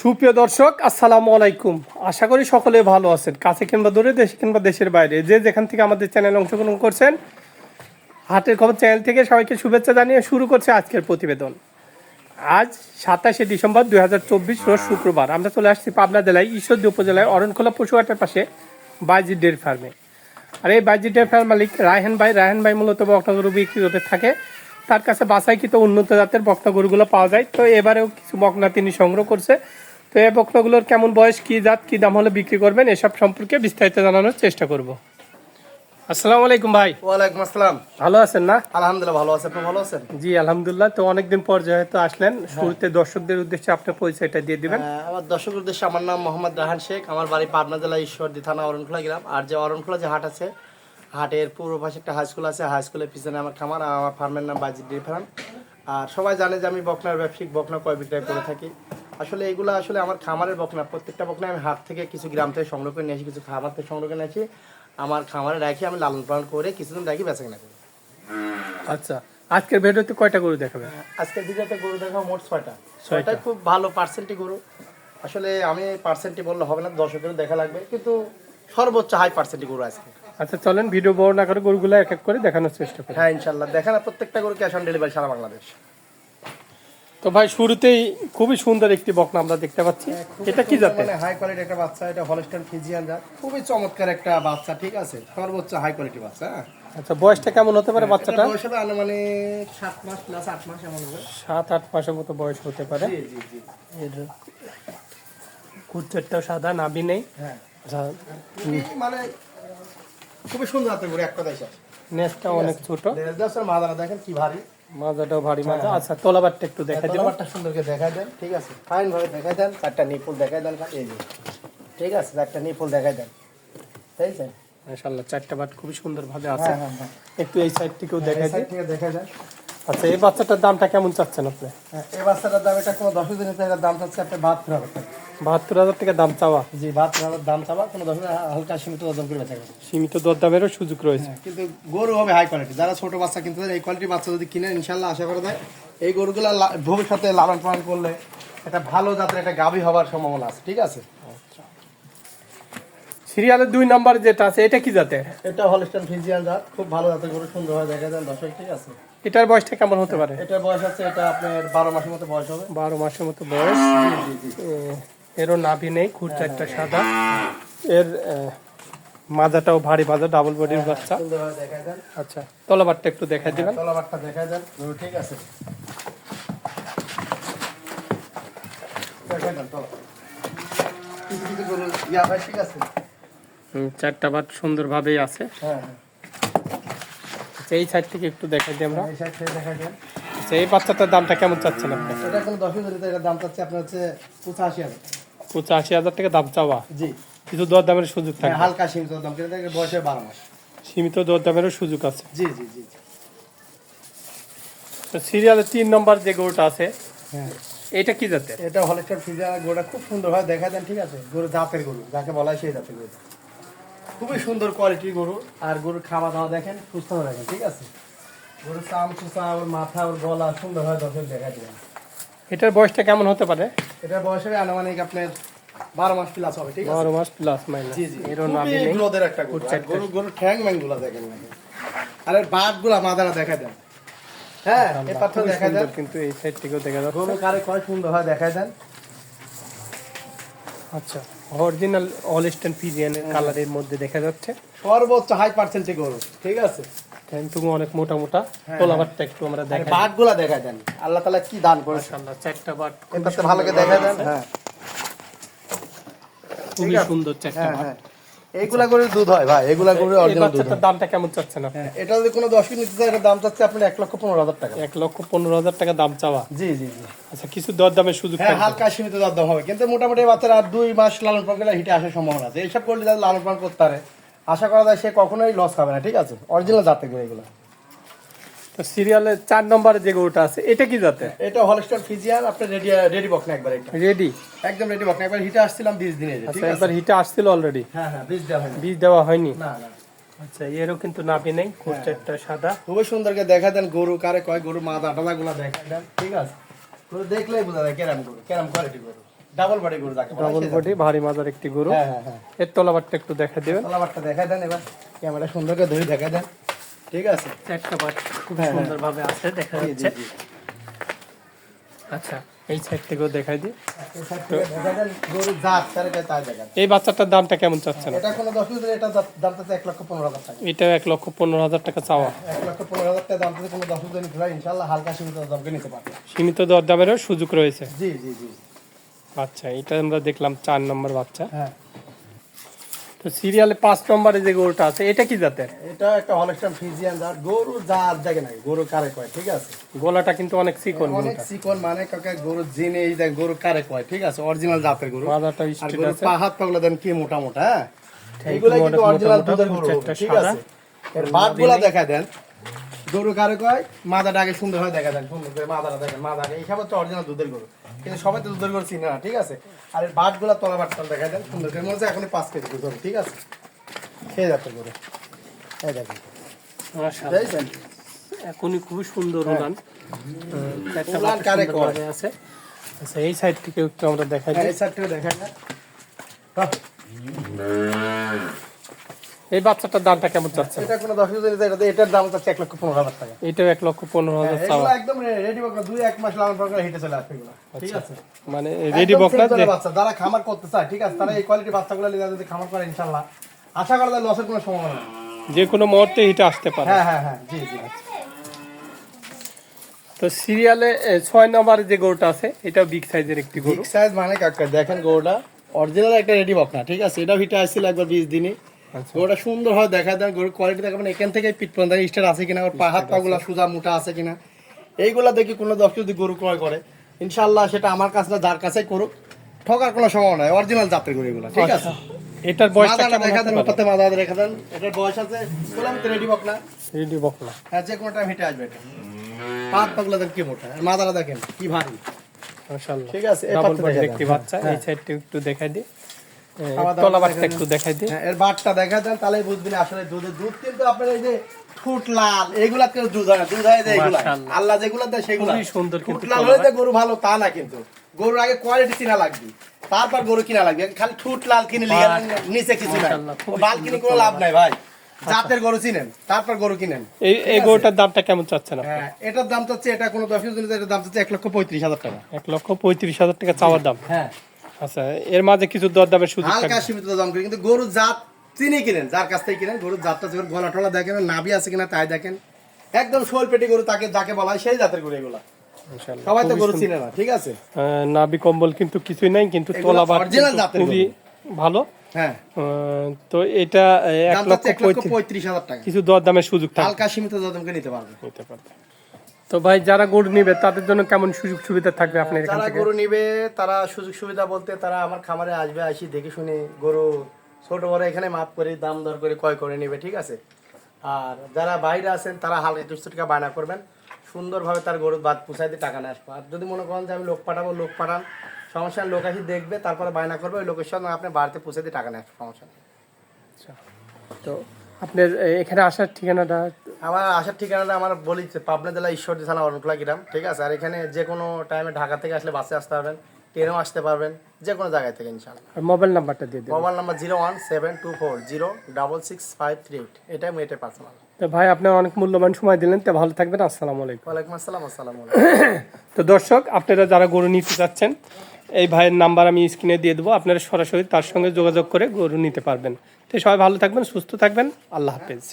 সুপ্রিয় দর্শক, আসসালামু আলাইকুম। আশা করি সকলে ভালো আছেন। কাছে কিংবা দূরে দেশে কিংবা দেশের বাইরে। যে যেখান থেকে আমাদের চ্যানেলে অংশগ্রহণ করছেন, হাটের খবর চ্যানেল থেকে সবাইকে শুভেচ্ছা জানিয়ে শুরু করছে আজকের প্রতিবেদন। আজ সাতাশে ডিসেম্বর দুই হাজার চব্বিশ রোজ শুক্রবার। আমরা চলে আসছি পাবনা জেলায়, ঈশ্বরদী উপজেলায়, অরণখোলা পশুহাটের পাশে বাইজি ডেয়ারি ফার্মে। আর এই বাইজি ডেয়ারি ফার্ম মালিক রায়হান ভাই। রায়হান ভাই মূলত বকনা গরু বিক্রি করতে থাকে। তার কাছে বাসাইকৃত উন্নত জাতের বকনা গরুগুলো পাওয়া যায়। তো এবারেও কিছু বকনা তিনি সংগ্রহ করছে। তো এই বকনাগুলোর কেমন বয়স কি জাত কি দাম হলে বিক্রি করবেন এসব সম্পর্কে বিস্তারিত জানানোর চেষ্টা করব। আসসালামু আলাইকুম ভাই। ওয়ালাইকুম আসসালাম। ভালো আছেন না? আলহামদুলিল্লাহ ভালো আছেন আপনি ভালো আছেন? জি আলহামদুলিল্লাহ। তো অনেকদিন পর যেহেতু আসলেন শুরুতে দর্শকদের উদ্দেশ্যে আপনার পরিচয়টা দিয়ে দিবেন। আমার দর্শক উদ্দেশ্যে আমার নাম মোহাম্মদ রাহান শেখ। আমার বাড়ি পাবনা জেলা ঈশ্বরদী থানা অরণখোলা গ্রাম। আর যে অরণখোলা যে হাট আছে হাটের পূর্ব পাশে একটা হাই স্কুল আছে। হাই স্কুলের পিছনে আমার খামার আর আমার ফার্মের নাম বাজির ডেরি ফার্ম আর সবাই জানে যে আমি বকনার ব্যবসায়িক বকনা কয় বিক্রয় করে থাকি। আসলে এগুলো আসলে আমার খামারের বকনা প্রত্যেকটা বকনা আমি হাট থেকে কিছু গ্রাম থেকে সংগ্রহ করে নিয়ে আসি কিছু খামার থেকে সংগ্রহ করে নিয়ে আসি আমার খামারে রাখি আমি লালন পালন করে কিছুদিন রাখি বেচা কিনা করি। আচ্ছা আজকের ভিডিওতে কয়টা গরু দেখাবে? আজকের ভিডিওতে গরু দেখা মোট ছয়টা। ছয়টা। খুব ভালো পার্সেন্টি গরু। আসলে আমি পার্সেন্টি বললে হবে না দর্শকেরও দেখা লাগবে কিন্তু সর্বোচ্চ হাই পার্সেন্টি গরু আজকে। আচ্ছা চলেন ভিডিও বড় না করে গরুগুলো এক এক করে দেখানোর চেষ্টা করি। হ্যাঁ ইনশাল্লাহ দেখা না প্রত্যেকটা গরু ক্যাশ অন ডেলিভারি সারা বাংলাদেশ। তো ভাই শুরুতেই খুবই সুন্দর একটি বকনা আমরা দেখতে পাচ্ছি। এটা কি জাতের? মানে হাই কোয়ালিটি একটা বাচ্চা এটা হলস্টাইন ফিজিয়ান জাত খুবই চমৎকার একটা বাচ্চা ঠিক আছে? সর্বোচ্চ হাই কোয়ালিটি বাচ্চা হ্যাঁ। আচ্ছা বয়সটা কেমন হতে পারে বাচ্চাটা এটা বয়স হবে আনুমানিক সাত মাস প্লাস আট মাস এমন হবে। সাত আট মাসের মতো বয়স হতে পারে। জি জি জি। এর কুচ্ছেরটাও সাদা নাভি নেই। হ্যাঁ। মানে খুবই সুন্দর হাতে গরু এক কথায় শেষ। নেসটা অনেক ছোট। দেড় মাদারা দেখেন কি ভারী। মাজাটাও ভারী মাজা। আচ্ছা তলাবারটা একটু দেখা দেন তলাবারটা সুন্দরকে দেখাই দেন ঠিক আছে? ফাইন ভাবে দেখাই দেন চারটা নিপুল দেখাই দেন এই যে। ঠিক আছে চারটা নিপুল দেখাই দেন। তাই আছে মাশাআল্লাহ চারটা বাট খুব সুন্দর ভাবে আছে। হ্যাঁ হ্যাঁ। হ্যাঁ একটু এই সাইড থেকেও দেখা দেন দেখা দেখাই দেন। আচ্ছা এই বাচ্চাটার দামটা কেমন চাচ্ছেন আপনি? হ্যাঁ, এই বাচ্চাটার দাম এটা কোনো দশ দিনের এটার দাম চাচ্ছে আপনি বাহাত্তর হাজার টাকা। বাহাত্তর হাজার টাকা দাম চাওয়া? জি বাহাত্তর হাজার দাম চাবা কোনো দশ হালকা সীমিত ওজন করে বেচা যাবে। সীমিত দরদামেরও সুযোগ রয়েছে। হ্যাঁ, কিন্তু গরু হবে হাই কোয়ালিটি যারা ছোট বাচ্চা কিনতে এই কোয়ালিটির বাচ্চা যদি কিনেন ইনশাল্লাহ আশা করা যায় এই গরুগুলা ভবিষ্যতে লালন পালন করলে একটা ভালো জাতের একটা গাভী হওয়ার সম্ভাবনা আছে ঠিক আছে? সিরিয়ালের দুই নাম্বার যেটা আছে এটা কি জাতের? এটা হলস্টাইন ফিজিয়ান জাত খুব ভালো জাতের গরু সুন্দর হয় দেখা যায় দর্শক ঠিক আছে? এটার বয়সটা কেমন হতে পারে? এটার বয়স আছে এটা আপনার বারো মাসের মতো বয়স হবে। বারো মাসের মতো বয়স। এরও নাভি নেই খুঁড়টা একটা সাদা। এর মাজাটাও ভারী মাজা ডাবল বডির বাচ্চা। দেখাই দেন। আচ্ছা তলাবারটা একটু দেখা দিবেন। তলাবারটা দেখাই দেন। ঠিক আছে। দেখাই চারটা বাট সুন্দরভাবেই আছে। হ্যাঁ হ্যাঁ। আচ্ছা, এই সাইড থেকে একটু দেখা দিই আমরা। এই সাইড থেকে দেখাই দেন। আচ্ছা এই বাচ্চাটার দামটা কেমন চাচ্ছেন আপনি? এটা কোনো দশ হাজার এটার দাম চাচ্ছে আপনার হচ্ছে পঁচাশি হাজার। পঁচাশি হাজার টাকা দাম চাওয়া? জি। কিছু দরদামের সুযোগ হ্যাঁ, থাকে হালকা সীমিত দাম কিন্তু এটার বয়সে বারো মাস। সীমিত দরদামেরও সুযোগ আছে। জি জি জি। তো সিরিয়ালের তিন নম্বর যে গরুটা আছে হ্যাঁ। এটা কি জাতের? এটা হলেস্টার ফিজা গরুটা খুব সুন্দর হয় দেখা দেন ঠিক আছে? গরু জাতের গরু যাকে বলা হয় সেই জাতের গরু। খুবই সুন্দর কোয়ালিটির গরু আর গরুর খাওয়া দাওয়া দেখেন সুস্থ হয়ে দেখেন ঠিক আছে? গরুর চাম চুচা ওর মাথা ওর গলা সুন্দর হয় দর্শক দেখা দিবেন। এটার বয়সটা কেমন হতে পারে? এটার বয়স হবে আনুমানিক আপনার বারো মাস প্লাস হবে ঠিক আছে? বারো মাস প্লাস মাইনাস জি জি। খুবই নাভি নেই একটা গরু। গরু গরু ঠ্যাং ম্যাংগুলা দেখেন আর এর বাটগুলা মাদারা দেখা দেন। হ্যাঁ পাথর দেখা দেন। কিন্তু এই সাইড থেকেও দেখা যাচ্ছে। গরু কারে কয় সুন্দর হয় দেখা দেন। আচ্ছা। অরিজিনাল অলস্টেন ফিজিয়ানের কালারের মধ্যে দেখা যাচ্ছে। সর্বোচ্চ হাই পার্সেন্টে গরু ঠিক আছে? কিন্তু অনেক মোটা মোটা হ্যাঁ, তোলাবারটা একটু আমরা দেখাই। বাটগুলা দেখা দেন। আল্লাহ তালা কি দান করেছে? আল্লাহ চারটা বাট এটাতে ভালো করে দেখা দেন হ্যাঁ। খুবই সুন্দর চারটা হ্যাঁ বাট হ্যাঁ। এইগুলা গরুর দুধ হয় ভাই এগুলা গরুর এই অরিজিনাল দুধ হয়। দামটা কেমন চাচ্ছেন আপনি? হ্যাঁ এটা যদি কোনো দশ কেজি নিতে চায় এটার দাম চাচ্ছে আপনার এক লক্ষ পনেরো হাজার টাকা। এক লক্ষ পনেরো হাজার টাকা দাম চাওয়া? জি জি জি। আচ্ছা কিছু দরদামের সুযোগ হ্যাঁ থাকবে। হালকা সীমিত দরদাম হবে। কিন্তু মোটামুটি বাচ্চারা আর দুই মাস লালন পালন করলে হিটে আসার সম্ভাবনা আছে। এইসব করলে যাদের লালন পালন করতে পারে আশা করা যায় সে কখনোই লস খাবে না ঠিক আছে? অরিজিনাল জাতের গরু এগুলো। তো সিরিয়ালের চার নম্বরে যে গরুটা আছে এটা কি জাতে এটা হলস্টার ফিজিয়ান আপনার রেডি রেডি একবার এটা। রেডি একদম রেডি একবার হিটে আসছিলাম দিনে আচ্ছা একবার হিটে আসছিল অলরেডি হ্যাঁ হ্যাঁ বীজ দেওয়া হয়নি। বীজ দেওয়া হয়নি? না না। আচ্ছা এরও কিন্তু নাভি নেই খুব সাদা। খুবই সুন্দরকে দেখা দেন গরু কারে কয় গরু মা দাঁটালা গুলা দেখা দেন ঠিক আছে? গরু দেখলেই বোঝা যায় কেরাম গরু কেরাম কোয়ালিটি গরু। ডাবল বডি গরু যাকে ডাবল বডি ভারী মাজার একটি গরু। হ্যাঁ হ্যাঁ হ্যাঁ। এর তলাবারটা একটু দেখা দেবেন। তলাবারটা দেখা দেন এবার ক্যামেরা সুন্দর করে ধরে দেখা দেন। ঠিক আছে। বাট খুব হ্যাঁ, হ্যাঁ। সুন্দরভাবে আছে দেখা যাচ্ছে। আচ্ছা এই সাইড থেকেও দেখাই দিই। এই বাচ্চাটার দামটা কেমন চাচ্ছেন? এটা কোনো দশ লিটার এটা দাম তো এক লক্ষ পনেরো হাজার টাকা। এটা এক লক্ষ পনেরো হাজার টাকা চাওয়া। এক লক্ষ পনেরো হাজার টাকা দাম থেকে কোনো দশ লিটার নিতে ইনশাল্লাহ হালকা সীমিত দামকে নিতে পারবে। সীমিত দরদামেরও সুযোগ রয়েছে। জি জি জি। আচ্ছা এটা আমরা দেখলাম চার নম্বর বাচ্চা। হ্যাঁ। তো সিরিয়ালে পাঁচ নম্বরে যে গরুটা আছে এটা কি জাতের? এটা একটা হলস্টাইন ফিজিয়ান জাত। গরু জাত জাগে না গরু কারে কয় ঠিক আছে? গলাটা কিন্তু অনেক চিকন অনেক চিকন মানে কাকা গরু জিনে এই দেখ গরু কারে কয় ঠিক আছে? অরিজিনাল জাতের গরু। মাথাটা স্ট্রেট আছে। পা হাত পাগুলো দেন কি মোটা মোটা হ্যাঁ? এইগুলা কিন্তু অরিজিনাল দুধের গরু ঠিক আছে? এর বাটগুলা দেখা দেন। গরু কারে কয়? মাথাটা আগে সুন্দর হয় দেখা দেন। সুন্দর করে মাথাটা দেখেন মাথা আগে এইসব হচ্ছে অরিজিনাল দুধের গরু। কিন্তু সবাই তো দুধের গরু চিনে না ঠিক আছে? আর এর বাটগুলা তলা বাটটা দেখা দেন সুন্দর করে। মনে হচ্ছে এখনই পাঁচ কেজি দুধ ঠিক আছে? খেয়ে যাচ্ছে গরু এই দেখেন। দেখছেন? এখনই খুবই সুন্দর উড়ান। উলান চারটা কারে আছে। আচ্ছা এই সাইড থেকে একটু আমরা দেখাই হ্যাঁ, এই সাইডটা থেকে দেখাই বাহ, এই বাচ্চাটার দামটা কেমন চাচ্ছেন? এটা কোনো দশ কেজি এটা এটার দাম হচ্ছে এক লক্ষ পনেরো হাজার টাকা। এটাও এক লক্ষ পনেরো হাজার হ্যাঁ, চাওয়া। এগুলো একদম রেডি বকরা দুই এক মাস লালন পালন হেঁটে চলে আসবে এগুলো ঠিক আছে? মানে রেডি যে বাচ্চা যারা খামার করতে চায় ঠিক আছে? তারা এই কোয়ালিটি বাচ্চাগুলো নিয়ে যদি খামার করে ইনশাল্লাহ। আশা করা যায় লসের কোনো সম্ভাবনা নেই। যে কোনো মুহূর্তে হিটে আসতে পারে। হ্যাঁ হ্যাঁ হ্যাঁ জি জি। তো সিরিয়ালে ছয় নম্বরে যে গরুটা আছে এটাও বিগ সাইজের একটি গরু। বিগ সাইজ মানে কাকা দেখেন গরুটা অরিজিনাল একটা রেডি বকনা ঠিক আছে? এটা হিটে আসছিল একবার বিশ দিনই আচ্ছা। গরুটা সুন্দর হয় দেখা দেন গরুর কোয়ালিটি দেখাবেন এখান থেকে পিট পর্যন্ত স্টার আছে কিনা ওর পা হাত পাগুলা সোজা মোটা আছে কিনা। এইগুলা দেখি কোনো দশ যদি গরু ক্রয় করে ইনশাল্লাহ সেটা আমার কাছে না যার কাছে করুক ঠকার কোনো সম্ভাবনা নাই অরিজিনাল জাতের গরু এগুলো ঠিক আছে? আচ্ছা। এটার কেমন দেখা দেন ওটাতে মাদাটা দেখা দেন এটার বয়স আছে বললাম তো রেডি বকনা। রেডি বকনা। হ্যাঁ যে কোনো টাইম হেঁটে আসবে এটা। পাত পাগলা দেন কি মোটা আর মাদাটা দেখেন কি ভারী। মাশাআল্লাহ। ঠিক আছে, এই ডাবল পাত্রটা বডির দেখা একটি দেন। বাচ্চা এই। সাইডটা একটু দেখাই দিই। তলাবারটা একটু দেখাই দিই। হ্যাঁ এর বাটটা দেখা দেন তাহলে বুঝবেন আসলে দুধের দুধ কিন্তু আপনার এই যে ফুট লাল এগুলা কেউ দুধ হয় না দুধ হয় এগুলা। আল্লাহ যেগুলা দেয় সেগুলা। সুন্দর কিন্তু লাল হলে গরু ভালো তা না কিন্তু। গরুর আগে কোয়ালিটি কিনা লাগবে। তারপর গরু কিনা লাগবে। খালি ঠুট লাল কিনে নিচে কিছু নাই। বাল কিনে কোনো লাভ নাই ভাই। জাতের গরু চিনেন তারপর গরু কিনেন। এই এই গরুটার দামটা কেমন চাচ্ছেন আপনি? হ্যাঁ এটার দাম তো হচ্ছে এটা কোনো দশ এটার দাম হচ্ছে এক লক্ষ পঁয়ত্রিশ হাজার টাকা। এক লক্ষ পঁয়ত্রিশ হাজার টাকা চাওয়ার দাম। হ্যাঁ। আচ্ছা এর মাঝে কিছু দরদামের সুযোগ হালকা সীমিত দাম করে কিন্তু গরুর জাত চিনে কিনেন যার কাছ থেকে কিনেন গরুর জাতটা যখন গলা টলা দেখেন নাভি আছে কিনা তাই দেখেন। একদম শোল পেটি গরু তাকে যাকে বলা হয় সেই জাতের গরু এগুলা। ইনশাআল্লাহ। সবাই তো গরু চিনে না ঠিক আছে? নাভি কম্বল কিন্তু কিছুই নাই কিন্তু কিন্তু জাতের খুবই ভালো। হ্যাঁ। তো এটা এক লক্ষ পঁয়ত্রিশ হাজার টাকা। কিছু দরদামের সুযোগ থাকবে। হালকা সীমিত দামকে নিতে পারবে। নিতে পারবে। তো ভাই যারা গরু নিবে তাদের জন্য কেমন সুযোগ সুবিধা থাকবে আপনার এখান যারা থেকে? গরু নিবে তারা সুযোগ সুবিধা বলতে তারা আমার খামারে আসবে আসি দেখে শুনে গরু ছোট বড় এখানে মাপ করে দাম দর করে ক্রয় করে নেবে ঠিক আছে? আর যারা বাইরে আছেন তারা হালকা দুশো টাকা বায়না করবেন। সুন্দরভাবে তার গরু বাদ পুষাই দিয়ে টাকা নিয়ে আসব। আর যদি মনে করেন যে আমি লোক পাঠাবো লোক পাঠান সমস্যা নেই, লোক আসি দেখবে তারপরে বায়না করবে ওই লোকের সঙ্গে আপনি বাড়িতে পুষে দিয়ে টাকা নিয়ে আসব সমস্যা নেই। তো আপনার এ, এখানে আসার ঠিকানাটা আমার আসার ঠিকানাটা আমার বলি যে পাবনা জেলা ঈশ্বরদী থানা অরণখোলা গ্রাম ঠিক আছে? আর এখানে যে কোনো টাইমে ঢাকা থেকে আসলে বাসে আসতে পারবেন ট্রেনেও আসতে পারবেন যে কোনো জায়গায় থেকে ইনশাল্লাহ মোবাইল নাম্বারটা দিয়ে দেবেন mobile number zero one seven two four zero double six five three eight এটাই মেয়েটে পার্সোনাল তো ভাই আপনার অনেক মূল্যবান সময় দিলেন তো ভালো থাকবেন আসসালামু আলাইকুম। ওয়ালাইকুম আসসালাম আসসালামু আলাইকুম। তো দর্শক আপনারা যারা গরু নিতে চাচ্ছেন এই ভাইয়ের নাম্বার আমি স্ক্রিনে দিয়ে দেবো আপনারা সরাসরি তার সঙ্গে যোগাযোগ করে গরু নিতে পারবেন। তো সবাই ভালো থাকবেন সুস্থ থাকবেন আল্লাহ হাফেজ।